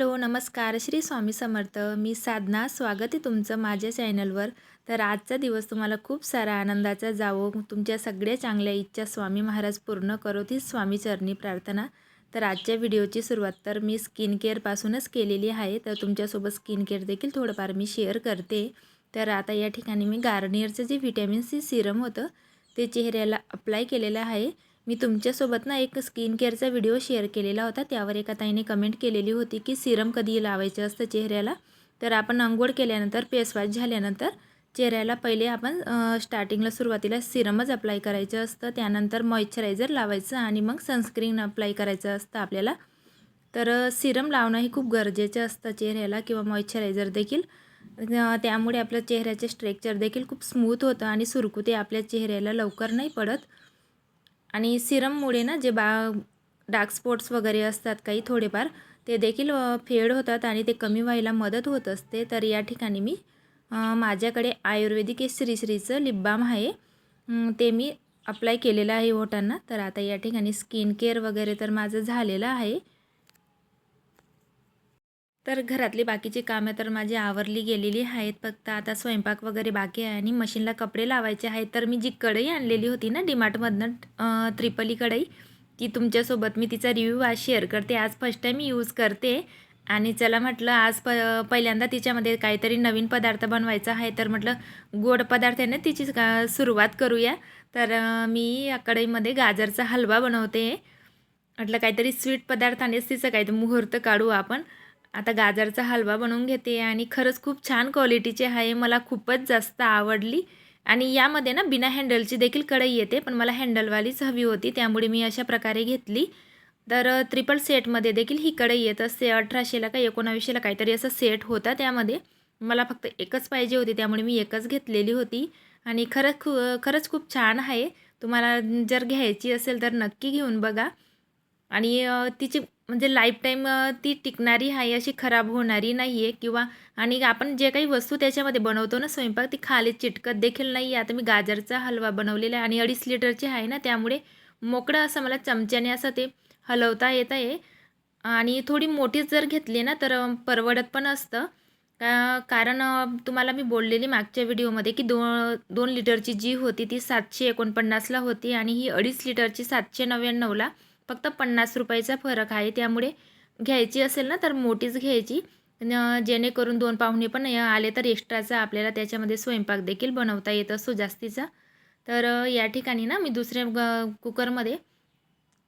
Hello नमस्कार. श्री स्वामी समर्थ. मी साधना. स्वागत आहे तुमचं माझ्या चॅनलवर. तर आजचा दिवस तुम्हाला खूप सारा आनंदाचा जावो. तुमच्या सगळ्या चांगल्या इच्छा स्वामी महाराज पूर्ण करो. तीच स्वामी चरणी प्रार्थना. तर आजच्या व्हिडिओची सुरुवात तर मी स्किन केअरपासूनच केलेली आहे. तर तुमच्यासोबत स्किन केअर देखील थोडंफार मी शेअर करते. तर आता या ठिकाणी मी गार्नियरचं जे व्हिटॅमिन सी सिरम होतं ते चेहऱ्याला अप्लाय केलेलं आहे. मी तुमच्यासोबत ना एक स्किन केअरचा व्हिडिओ शेअर केलेला होता. त्यावर एका ताईने कमेंट केलेली होती की सिरम कधी लावायचं असतं चेहऱ्याला? तर आपण अंघोळ केल्यानंतर पेसवाश झाल्यानंतर चेहऱ्याला पहिले आपण स्टार्टिंगला सुरुवातीला सिरमच अप्लाय करायचं असतं. त्यानंतर मॉइश्चरायझर लावायचं आणि मग सनस्क्रीन अप्लाय करायचं असतं आपल्याला. तर सिरम लावणं हे खूप गरजेचं असतं चेहऱ्याला किंवा मॉइश्चरायझर देखील. त्यामुळे आपल्या चेहऱ्याचे स्ट्रेक्चर देखील खूप स्मूथ होतं आणि सुरकुते आपल्या चेहऱ्याला लवकर नाही पडत. आणि सिरममुळे ना जे बा डार्क स्पॉट्स वगैरे असतात काही थोडेफार ते देखील फेड होतात आणि ते कमी व्हायला मदत होत असते. तर या ठिकाणी मी माझ्याकडे आयुर्वेदिक श्रीश्रीचं लिप बाम आहे. ते मी अप्लाय केलेलं आहे ओठांना. तर आता या ठिकाणी स्किन केअर वगैरे तर माझं झालेलं आहे. तर घरातली बाकीची कामं तर माझी आवरली गेलेली आहेत. फक्त आता स्वयंपाक वगैरे बाकी आहे आणि मशीनला कपडे लावायचे आहेत. तर मी जी कढई आणलेली होती ना डिमार्टमधनं त्रिपली कढई ती तुमच्यासोबत मी तिचा रिव्ह्यू आज शेअर करते. आज फर्स्ट टाईम यूज करते. आणि चला म्हटलं आज प पहिल्यांदा तिच्यामध्ये काहीतरी नवीन पदार्थ बनवायचा आहे. तर म्हटलं गोड पदार्थ आहे ना तिची का सुरुवात करूया. तर मी या कढईमध्ये गाजरचा हलवा बनवते. म्हटलं काहीतरी स्वीट पदार्थानेच तिचं काहीतरी मुहूर्त काढू आपण. आता गाजरचा हलवा बनवून घेते आणि खरंच खूप छान क्वालिटीचे आहे. मला खूपच जास्त आवडली. आणि यामध्ये ना बिना हँडलची देखील कढई येते पण मला हँडलवालीच हवी होती त्यामुळे मी अशा प्रकारे घेतली. तर ट्रिपल सेटमध्ये देखील ही कढई येत. असते अठराशेला का एकोणावीसशेला काहीतरी असं सेट होता त्यामध्ये. मला फक्त एकच पाहिजे होती त्यामुळे मी एकच घेतलेली होती. आणि खरंच खू खरंच खूप छान आहे. तुम्हाला जर घ्यायची असेल तर नक्की घेऊन बघा. आणि तिची म्हणजे लाईफटाईम ती टिकणारी आहे अशी खराब होणारी नाही आहे किंवा आणि आपण जे काही वस्तू त्याच्यामध्ये बनवतो ना स्वयंपाक ती खाली चिटकत देखील नाही आहे आता मी गाजरचा हलवा बनवलेला आहे आणि अडीच लिटरची आहे ना त्यामुळे मोकळं असं मला चमच्याने असं ते हलवता येत आहे. आणि थोडी मोठीच जर घेतली ना तर परवडत पण असतं. का कारण तुम्हाला मी बोललेली मागच्या व्हिडिओमध्ये की दो दोन लिटरची जी होती ती सातशे एकोणपन्नासला होती आणि ही अडीच लिटरची सातशे नव्याण्णवला फक्त पन्नास रुपयाचा फरक आहे. त्यामुळे घ्यायची असेल ना तर मोठीच घ्यायची. जेणेकरून दोन पाहुणे पण आले तर एक्स्ट्राचा आपल्याला त्याच्यामध्ये स्वयंपाक देखील बनवता येत असतो जास्तीचा तर या ठिकाणी ना मी दुसऱ्या ग कुकरमध्ये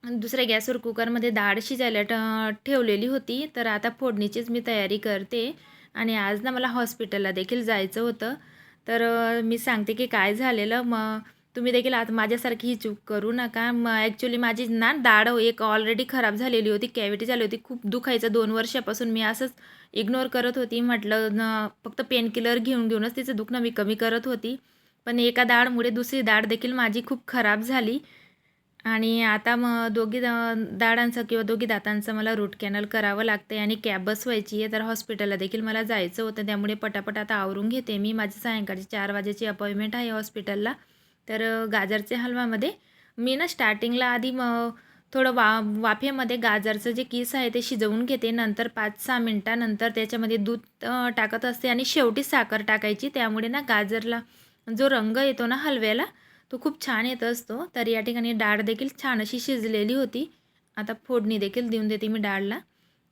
दुसऱ्या गॅसवर कुकरमध्ये डाळ शिजायला ट ठेवलेली होती. तर आता फोडणीचीच मी तयारी करते. आणि आज ना मला हॉस्पिटलला देखील जायचं होतं. तर मी सांगते की काय झालेलं मग तुम्ही देखील आता माझ्यासारखी ही चूक करू नका. मग ॲक्च्युली माझी ना दाढ एक ऑलरेडी खराब झालेली होती कॅव्हिटी झाली होती. खूप दुखायचं. दोन वर्षापासून मी असंच इग्नोर करत होती. म्हटलं न फक्त पेनकिलर घेऊन घेऊनच तिचं दुखणं मी कमी करत होती. पण एका दाढमुळे दुसरी दाढ देखील माझी खूप खराब झाली. आणि आता मग दोघी दाडांचं किंवा दोघी दातांचं मला रूट कॅनल करावं लागतं आहे आणि कॅब बसवायची आहे. तर हॉस्पिटलला देखील मला जायचं होतं. त्यामुळे पटापट आता आवरून घेते मी. माझी सायंकाळची चार वाजेची अपॉइंटमेंट आहे हॉस्पिटलला तर गाजरच्या हलवामध्ये मी ना स्टार्टिंगला आधी मग थोडं वा वाफेमध्ये गाजरचं जे किस आहे ते शिजवून घेते. नंतर पाच सहा मिनटानंतर त्याच्यामध्ये दूध टाकत असते आणि शेवटी साखर टाकायची. त्यामुळे ना गाजरला जो रंग येतो ना हलव्याला तो खूप छान येत असतो. तर या ठिकाणी डाळ देखील छान अशी शिजलेली होती. आता फोडणी देखील देऊन देते मी डाळला.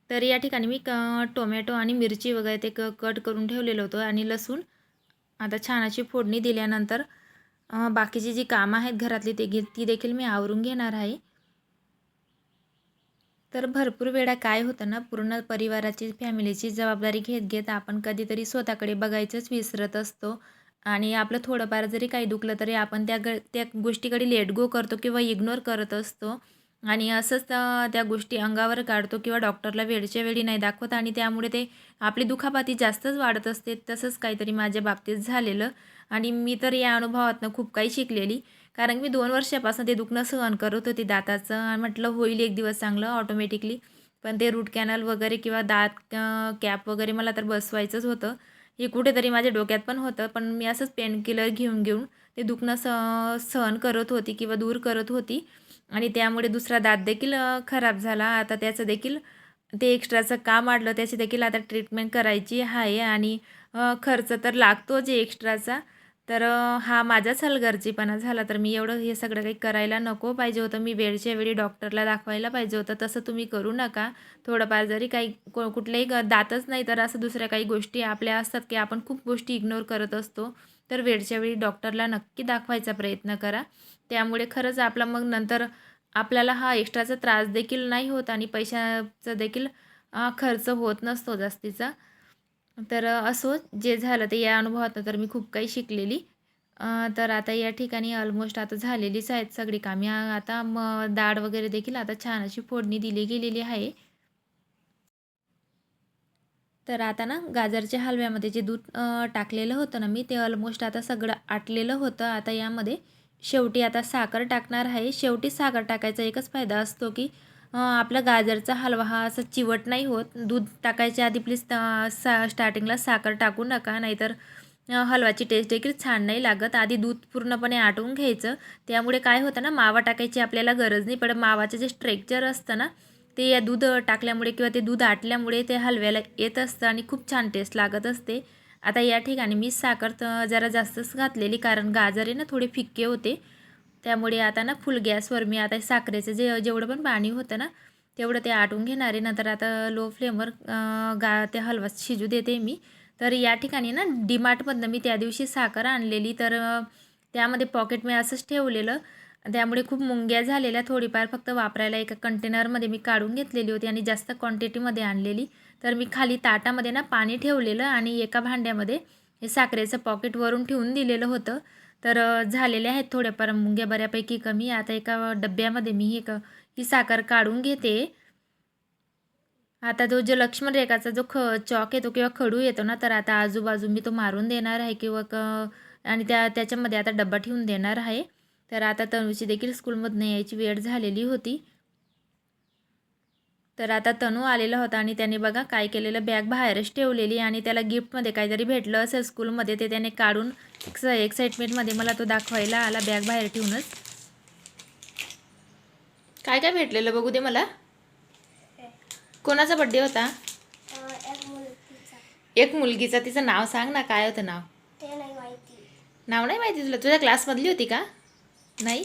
तर या ठिकाणी मी क टोमॅटो आणि मिरची वगैरे ते क कट करून ठेवलेलं होतं आणि लसूण आता छान अशी फोडणी दिल्यानंतर बाकीची जी कामं आहेत घरातली ते घे ती देखील मी आवरून घेणार आहे. तर भरपूर वेळा काय होतं ना पूर्ण परिवाराची फॅमिलीची जबाबदारी घेत घेत आपण कधीतरी स्वतःकडे बघायचंच विसरत असतो. आणि आपलं थोडंफार जरी काही दुखलं तरी आपण त्या ग त्या गोष्टीकडे लेट गो करतो किंवा इग्नोर करत असतो. आणि असंच त्या गोष्टी अंगावर काढतो किंवा डॉक्टरला वेळच्या वेळी नाही दाखवत आणि त्यामुळे ते आपली दुखापाती जास्तच वाढत असते. तसंच काहीतरी माझ्या बाबतीत झालेलं. आणि मी तर या अनुभवातनं खूप काही शिकलेली. कारण मी दोन वर्षापासून ते दुखणं सहन करत होती दाताचं. आणि म्हटलं होईल एक दिवस चांगलं ऑटोमॅटिकली पण ते रूट कॅनल वगैरे किंवा दात कॅप वगैरे मला तर बसवायचंच होतं. हे कुठेतरी माझ्या डोक्यात पण होतं. पण मी असंच पेन किलर घेऊन घेऊन ते दुखणं स सहन करत होती किंवा दूर करत होती. आणि त्यामुळे दुसरा दात देखील खराब झाला. आता त्याचं देखील ते एक्स्ट्राचं काम वाढलं त्याची देखील आता ट्रीटमेंट करायची आहे. आणि खर्च तर लागतोच जे एक्स्ट्राचा तर हा माझाच हलगर्जीपणा झाला. तर मी एवढं हे सगळं काही करायला नको. पाहिजे होतं मी वेळच्या वेळी डॉक्टरला दाखवायला पाहिजे होतं. तसं तुम्ही करू नका. थोडंफार जरी काही को कुठल्याही दातच नाही तर असं दुसऱ्या काही गोष्टी आपल्या असतात की आपण खूप गोष्टी इग्नोर करत असतो. तर वेळच्या वेळी डॉक्टरला नक्की दाखवायचा प्रयत्न करा. त्यामुळे खरंच आपला मग नंतर आपल्याला हा एक्स्ट्राचा त्रास देखील नाही होत आणि पैशाचा देखील खर्च होत नसतो जास्तीचा. तर असो जे झालं ते या अनुभवातनं तर मी खूप काही शिकलेली. तर आता या ठिकाणी ऑलमोस्ट आता झालेलीच आहेत सगळी कामे. आता म डाळ वगैरे देखील आता छान अशी फोडणी दिली गेलेली आहे. तर आता ना गाजरच्या हलव्यामध्ये जे दूध टाकलेलं होतं ना मी ते ऑलमोस्ट आता सगळं आटलेलं होतं. आता यामध्ये शेवटी आता साखर टाकणार आहे. शेवटी साखर टाकायचा एकच फायदा असतो की आपला गाजरचा हलवा हा असं चिवट नाही होत. दूध टाकायच्या आधी प्लीज सा स्टार्टिंगला साखर टाकू नका नाहीतर हलवाची टेस्ट देखील छान नाही लागत. आधी दूध पूर्णपणे आटवून घ्यायचं. त्यामुळे काय होतं ना मावा टाकायची आपल्याला गरज नाही पण मावाचं जे स्ट्रेक्चर असतं ना ते या दूध टाकल्यामुळे किंवा ते दूध आटल्यामुळे ते हलव्याला येत असतं आणि खूप छान टेस्ट लागत असते. आता या ठिकाणी मी साखर जरा जास्तच घातलेली कारण गाजर आहे ना थोडे फिक्के होते. त्यामुळे आता ना फुल गॅसवर मी आता साखरेचं जे जेवढं पण पाणी होतं ना तेवढं ते आटून घेणार आहे. नंतर आता लो फ्लेमवर गा ते हलवा शिजू देते मी. तर या ठिकाणी ना डीमार्टमधनं मी त्या दिवशी साखर आणलेली. तर त्यामध्ये पॉकेट मी असंच ठेवलेलं. त्यामुळे खूप मुंग्या झालेल्या थोडीफार. फक्त वापरायला एका कंटेनरमध्ये मी काढून घेतलेली होती आणि जास्त क्वांटिटीमध्ये आणलेली. तर मी खाली ताटामध्ये ना पाणी ठेवलेलं आणि एका भांड्यामध्ये हे साखरेचं पॉकेट वरून ठेवून दिलेलं होतं. तर झालेल्या झालेले आहेत थोड्याफार मुंग्या बऱ्यापैकी कमी. आता एका डब्यामध्ये मी हे क ही साखर काढून घेते. आता तो जो लक्ष्मण रेखाचा जो ख चॉक येतो किंवा खडू येतो ना तर आता आजूबाजू मी तो मारून देणार आहे किंवा क आणि त्या त्याच्यामध्ये आता डब्बा ठेवून देणार आहे. तर आता तनुषी देखील स्कूलमधनं यायची वेळ झालेली होती. तर आता तनू आलेला होता आणि त्याने बघा काय केलेलं बॅग बाहेरच ठेवलेली आणि त्याला गिफ्टमध्ये काहीतरी भेटलं असेल स्कूलमध्ये ते त्याने काढून एक्स एक्साइटमेंटमध्ये मला तो दाखवायला आला बॅग बाहेर ठेवूनच. काय काय भेटलेलं बघू दे मला? कोणाचा बड्डे होता? एक मुलगीचा. तिचं नाव सांग ना काय होतं नाव? नाव नाही माहिती तुला. तुझ्या क्लासमधली होती का? नाही?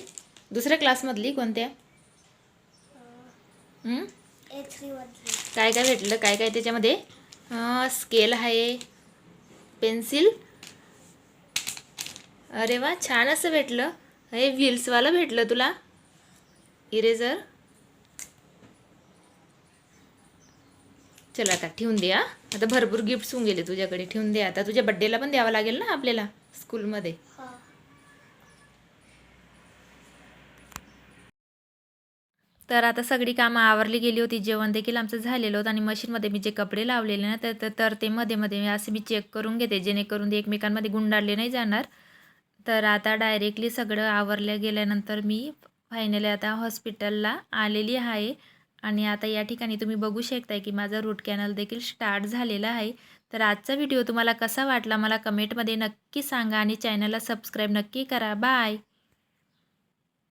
दुसऱ्या क्लासमधली कोणत्या? काय काय भेटलं? काय काय त्याच्यामध्ये? स्केल आहे. पेन्सिल अरे वा छान असं भेटलं. हे व्हील्सवालं भेटलं तुला? इरेझर चला आता ठेवून दे आता भरपूर गिफ्ट्स होऊन गेले तुझ्याकडे. ठेवून दे आता. तुझ्या बड्डेला पण द्यावं लागेल ना आपल्याला? स्कूलमध्ये तर आता सगळी कामं आवरली गेली होती जेवण देखील आमचं झालेलं होतं आणि मशीनमध्ये मी जे कपडे लावलेले ना तर तर- तर ते मध्ये मध्ये मी असे मी चेक करून घेते जेणेकरून ते एकमेकांमध्ये गुंडाळले नाही जाणार. तर आता डायरेक्टली सगळं आवरल्या गेल्यानंतर मी फायनली आता हॉस्पिटलला आलेली आहे. आणि आता या ठिकाणी तुम्ही बघू शकताय की माझा रूट कॅनल देखील स्टार्ट झालेला आहे. तर आजचा व्हिडिओ तुम्हाला कसा वाटला मला कमेंटमध्ये नक्की सांगा आणि चॅनलला सबस्क्राईब नक्की करा. बाय